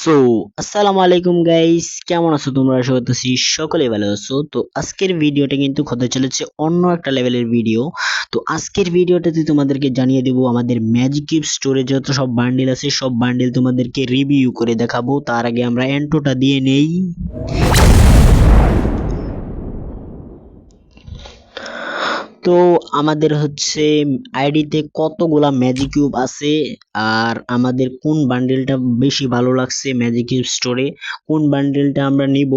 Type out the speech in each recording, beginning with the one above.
So আসসালামু আলাইকুম guys কেমন আছো তোমরা? আশা করতেছি সকলে ভালো আছো। তো আজকের ভিডিওটা কিন্তু হতে চলেছে অন্য একটা লেভেলের ভিডিও তো আজকের ভিডিওটাতে তোমাদেরকে জানিয়ে দেব আমাদের ম্যাজিক গিফট স্টোরে যত সব বান্ডিল আছে, সব বান্ডিল তোমাদেরকে রিভিউ করে দেখাবো। তার আগে আমরা এন্টোটা দিয়ে নেই। তো আমাদের হচ্ছে আইডিতে কতগুলা ম্যাজিক কিউব আছে? আর আমাদের কোন বান্ডেলটা বেশি ভালো লাগছে ম্যাজিক কিউব স্টোরে কোন বান্ডেলটা আমরা নিব?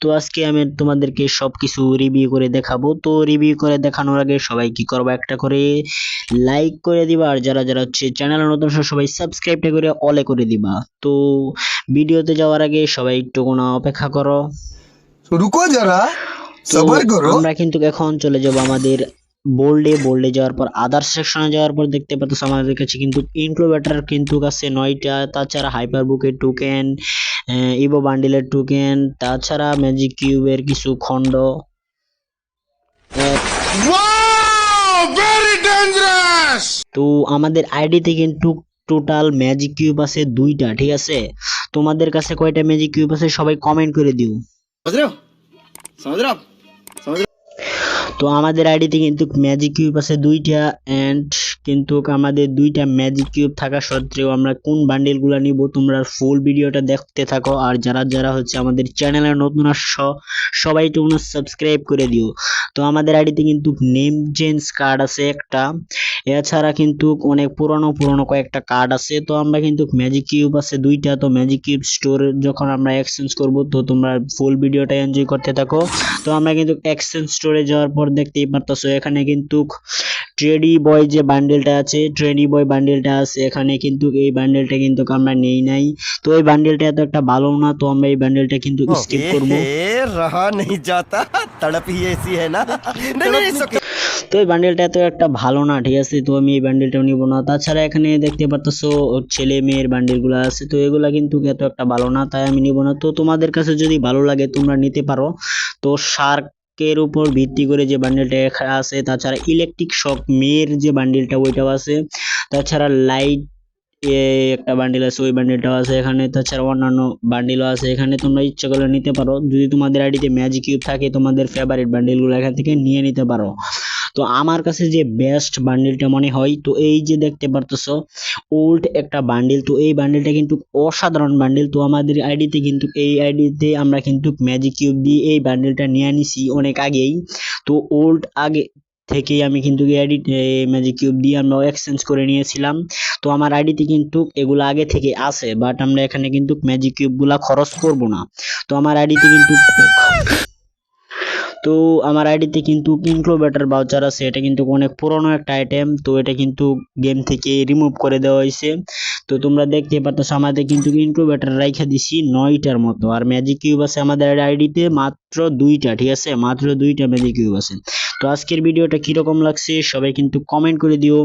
তো আজকে আমি তোমাদেরকে সব কিছু রিভিউ করে দেখাবো। তো রিভিউ করে দেখানোর আগে সবাই কি করব? একটা করে লাইক করে দিবা। আর যারা যারা হচ্ছে চ্যানেল নতুন সবাই সাবস্ক্রাইবটা করে অলে করে দিবা। তো ভিডিওতে যাওয়ার আগে সবাই একটু কোনো অপেক্ষা করো। রুকো যারা আমরা কিন্তু এখন চলে যাব আমাদের বোল্ডে বোল্ডে যাওয়ার পর আদার্স সেকশনে যাওয়ার পর দেখতে পাচ্ছ আমাদের কাছে কিন্তু ইনক্লোবেটার কিন্তু কাছে নয়টা তাছাড়া হাইপার বুকের টোকেন ইভো বান্ডিলের টোকেন তাছাড়া ম্যাজিক কিউবের কিছু খণ্ড। তো আমাদের আইডিতে কিন্তু টোটাল ম্যাজিক কিউব আছে দুইটা ঠিক আছে? তোমাদের কাছে কয়টা ম্যাজিক কিউব আছে সবাই কমেন্ট করে দিও। বুঝলো তো আমাদের আইডিতে কিন্তু ম্যাজিক কিউব আছে দুইটা এন্ড কিন্তু আমাদের দুইটা ম্যাজিক কিউব থাকা সত্ত্বেও আমরা কোন বান্ডেলগুলো নিব? তোমরা ফুল ভিডিওটা দেখতে থাকো। আর যারা যারা হচ্ছে আমাদের চ্যানেলের নতুন আসছো, সবাই তোমরা সাবস্ক্রাইব করে দিও। তো আমাদের আইডিতে কিন্তু নেম চেঞ্জ কার্ড আছে একটা। এছাড়া কিন্তু অনেক পুরনো পুরনো কয়েকটা কার্ড আছে। তো আমরা কিন্তু ম্যাজিক কিউব আছে দুইটা। তো ম্যাজিক কিউব স্টোর যখন আমরা এক্সচেঞ্জ করব, তো তোমরা ফুল ভিডিওটা এনজয় করতে থাকো। তো আমরা কিন্তু এক্সচেঞ্জ স্টোরে যাওয়ার পর দেখতেই পারতেছো, এখানে কিন্তু ট্রেডি বয় যে বান্ডেলটা আছে ট্রেডি বয় বান্ডেলটা আছে এখানে কিন্তু এই বান্ডেলটা কিন্তু আমরা নেই নাই। তো এই বান্ডেলটা এত একটা ভালো না তো আমরা এই বান্ডেলটা কিন্তু স্কিপ করব। রাহা নেই যাতা তড়প হি এসি হ্যায় না। তো এই বান্ডেলটা এত একটা ভালো না ঠিক আছে? তো আমি এই বান্ডেলটা নিব না। তাছাড়া এখানে দেখতে পারতেছো ছেলে মেয়ের বান্ডেলগুলো আছে তো এগুলা কিন্তু এত একটা ভালো না তাই আমি নিব না। তো তোমাদের কাছে যদি ভালো লাগে তোমরা নিতে পারো। তো শার্ক শার্কের উপর ভিত্তি করে যে বান্ডেলটা আছে, তাছাড়া ইলেকট্রিক শক মেয়ের যে বান্ডেলটা ওইটাও আছে। তাছাড়া লাইট একটা বান্ডিল আছে, ওই বান্ডিলটাও আছে এখানে। তাছাড়া অন্যান্য বান্ডিলও আছে এখানে। তোমরা ইচ্ছা করলে নিতে পারো। যদি তোমাদের আইডিতে ম্যাজিক কিউব থাকে, তোমাদের ফেভারিট বান্ডিলগুলো এখান থেকে নিয়ে নিতে পারো। তো আমার কাছে যে বেস্ট বান্ডিলটা মনে হয়, তো এই যে দেখতে পারতেছো ওল্ড একটা বান্ডিল তো এই বান্ডিলটা কিন্তু অসাধারণ বান্ডিল তো আমাদের আইডিতে কিন্তু, এই আইডিতে আমরা কিন্তু ম্যাজিক কিউব দিয়ে এই বান্ডিলটা নিয়ে নিছি অনেক আগেই। তো ওল্ড আগে থেকেই আমি কিন্তু এই আইডি ম্যাজিক কিউব দিয়ে আমরা এক্সচেঞ্জ করে নিয়েছিলাম। তো আমার আইডিতে কিন্তু এগুলো আগে থেকে আছে বাট আমরা এখানে কিন্তু ম্যাজিক কিউবগুলা খরচ করব না। তো আমার আইডিতে কিন্তু তো আমার আইডিতে কিন্তু ইনক্লোবেটার বাউচার আছে। এটা কিন্তু অনেক পুরনো একটা আইটেম তো এটা কিন্তু গেম থেকে রিমুভ করে দেওয়া হয়েছে। তো তোমরা দেখতে পাচ্ছ আমাদের কিন্তু ইনক্লোবেটার রাইখা দিছি নয়টার মতো। আর ম্যাজিক কিউব আছে আমাদের আইডিতে মাত্র দুইটা, ঠিক আছে? মাত্র দুইটা ম্যাজিক কিউব আছে। তো আজকের ভিডিওটা কীরকম লাগছে সবাই কিন্তু কমেন্ট করে দিও।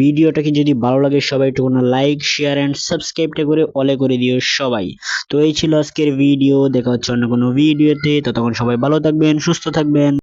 ভিডিওটাকে যদি ভালো লাগে সবাই একটু কোনো লাইক শেয়ার অ্যান্ড সাবস্ক্রাইবটা করে অলে করে দিও সবাই। তো এই ছিল আজকের ভিডিও দেখা হচ্ছে অন্য কোনো ভিডিওতে ততক্ষণ সবাই ভালো থাকবেন থাকবেন।